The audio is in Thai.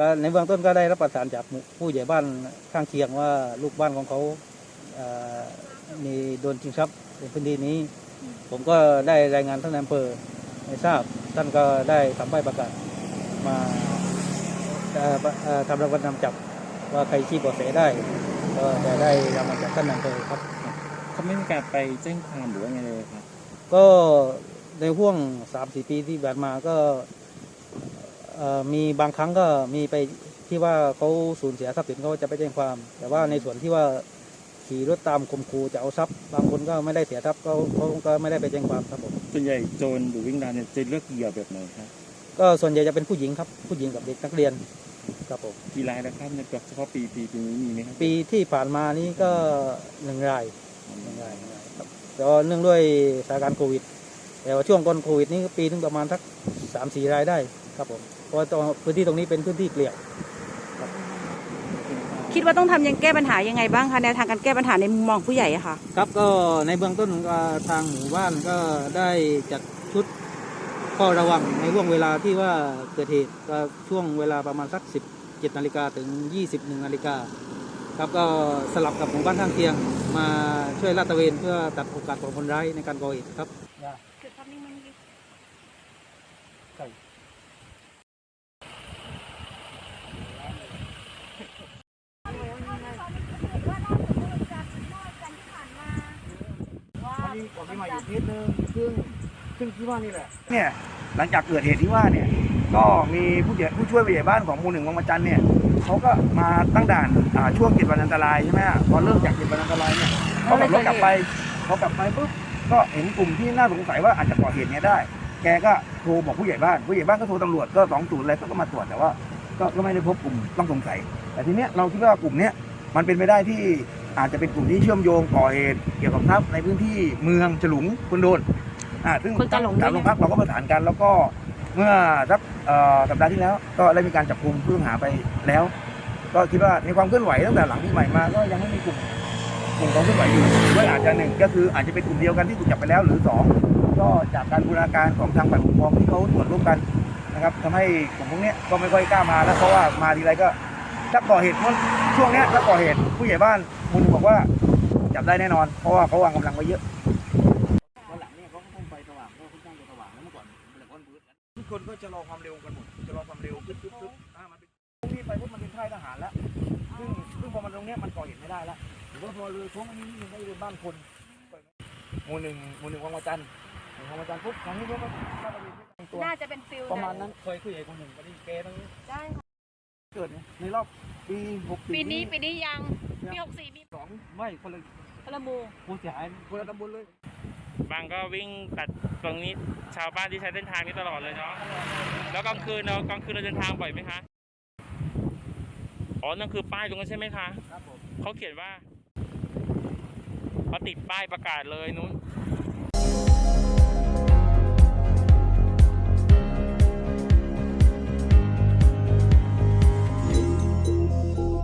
ก็ในเบื้องต้นก็ได้รับประสานจากหมู่ผู้ใหญ่บ้านข้างเคียงว่าลูกบ้านของเขาเอ่อมีโดนชิงทรัพย์ในพื้นที่นี้ ผมก็ได้รายงานท่านนายอำเภอให้ทราบ ท่านก็ได้ทำใบประกาศมาเอ่อเอ่อทำรางวัลนำจับว่าใครชี้เบาะแสได้ ก็จะได้รางวัลจากท่านนายอำเภอครับเขาไม่มีการไปแจ้งความหรือว่าไงเลยครับ ก็ในห่วงสามสี่ปีที่ผ่านมาก็เอ่อ มีบางครั้งก็มีไปที่ว่าเขาสูญเสียทรัพย์สินเขาจะไปแจ้งความ แต่ว่าในส่วนที่ว่าขี่รถตามข่มขู่จะเอาทรัพย์ บางคนก็ไม่ได้เสียทรัพย์เขาเขาก็ไม่ได้ไปแจ้งความครับผมส่วนใหญ่โจรหรือวิ่งราวเนี่ยจะเลือกเหยื่อแบบไหนครับก็ส่วนใหญ่จะเป็นผู้หญิงครับ ผู้หญิงกับเด็กนักเรียนครับผมกี่รายแล้วครับในเฉพาะปีปีปีนี้มีไหมครับปีที่ผ่านมานี้ก็หนึ่งรายหนึ่งรายหนึ่งรายครับแต่ว่าเนื่องด้วยสถานการณ์โควิด แต่ว่าช่วงก่อนโควิดนี่ปีนึงประมาณสักสามสี่รายได้ ครับผมเพราะว่าตรงพื้นที่ตรงนี้เป็นพื้นที่เปลี่ยวคิดว่าต้องทำยังแก้ปัญหายังไงบ้างคะแนวทางการแก้ปัญหาในมุมมองผู้ใหญ่อะค่ะ ครับก็ในเบื้องต้นก็ทางหมู่บ้านก็ได้จัดชุดเฝ้าระวังในห่วงเวลาที่ว่าเกิดเหตุก็ช่วงเวลาประมาณสัก 17นาฬิกาถึง 21นาฬิกาครับก็สลับกับหมู่บ้านข้างเคียง มาช่วยลาดตระเวนเพื่อตัดโอกาสของคนร้ายในการก่อเหตุครับมัน มีกฎหมายอยู่นิดนึงซึ่งซึ่งที่ว่านี่แหละเนี่ยหลังจากเกิดเหตุที่ว่าเนี่ยก็มีผู้ใหญ่ผู้ช่วยผู้ใหญ่บ้านของหมู่หนึ่งวังมะจันเนี่ยเขาก็มาตั้งด่านอ่าช่วงเจ็ดวันอันตรายใช่ไหมฮะพอเริ่มจากเจ็ดวันอันตรายเนี่ยเขาขับรถกลับไปเขากลับไปปุ๊บก็เห็นกลุ่มที่น่าสงสัยว่าอาจจะก่อเหตุเนี้ยได้ แกก็โทรบอกผู้ใหญ่บ้านผู้ใหญ่บ้านก็โทรตำรวจก็สองศูนย์อะไรก็มาตรวจแต่ว่าก็ก็ไม่ได้พบกลุ่มต้องสงสัย แต่ทีเนี้ยเราคิดว่ากลุ่มเนี้ยมันเป็นไปได้ที่ อาจจะเป็นกลุ่มที่เชื่อมโยงก่อเหตุเกี่ยวกับทรัพย์ในพื้นที่เมืองฉลุงคุณโดนอ่าซึ่งคนกะหลงด้วยตามโรงพักเราก็ประสานกันแล้วก็เมื่อสักเอ่อสัปดาห์ที่แล้ว ก็ได้มีการจับกลุ่มผู้ต้องหาไปแล้ว ก็คิดว่าในความเคลื่อนไหวตั้งแต่หลังที่ใหม่มา ก็ยังไม่มีกลุ่มกลุ่มของเคลื่อนไหวอยู่ด้วยอาจจะหนึ่งก็คืออาจจะเป็นกลุ่มเดียวกันที่ถูกจับไปแล้วหรือสองก็จากการบูรณาการของทางฝ่ายปกครองที่เขาตรวจร่วมกันนะครับทำให้กลุ่มพวกเนี้ยก็ไม่ค่อยกล้ามาแล้วเพราะว่ามาทีไรก็ ถ้าก่อเหตุเมื่อช่วงเนี้ยถ้าก่อเหตุผู้ใหญ่บ้านมูลบอกว่าจับได้แน่นอน เพราะว่าเขาวางกำลังไว้เยอะวันหลังเนี่ยเขาก็ต้องไปสว่างเพราะเขาค่อนข้างจะสว่างแล้วเมื่อก่อนเป็นก้อนพื้นทุกคนก็จะรอความเร็วกันหมดจะรอความเร็วปึ๊บปึ๊บปึ๊บอ่ามันเป็นตรงนี้ไปปุ๊บมันเป็นค่ายทหารแล้วซึ่งซึ่งพอมันตรงเนี้ยมันก่อเหตุไม่ได้ละหรือว่าพอเลยโค้งอันนี้นิดนึงก็จะเป็นบ้านคนหมู่หนึ่งหมู่หนึ่งวังวะจันทร์หมู่วังวะจันทร์ปุ๊บครั้งนี้ก็ก็ก็จะมีที่ตัวน่าจะเป็นฟิลประมาณนั้นเคยคุยกับคนหนึ่งก็ได้เกตั้งได้ค่ะ เกิดเนี่ยในรอบปีหกสี่ปีนี้ปีนี้ยังปีหกสี่มีสองไม่คนละพลมูผู้เสียหายคนละตำบลเลย บางก็วิ่งตัดตรงนี้ชาวบ้านที่ใช้เส้นทางนี้ตลอดเลยเนาะแล้วกลางคืนเรากลางคืนเราเดินทางบ่อยไหมคะอ๋อนั่นคือป้ายตรงนั้นใช่ไหมคะครับผมเขาเขียนว่าเขาติดป้ายประกาศเลยนู้น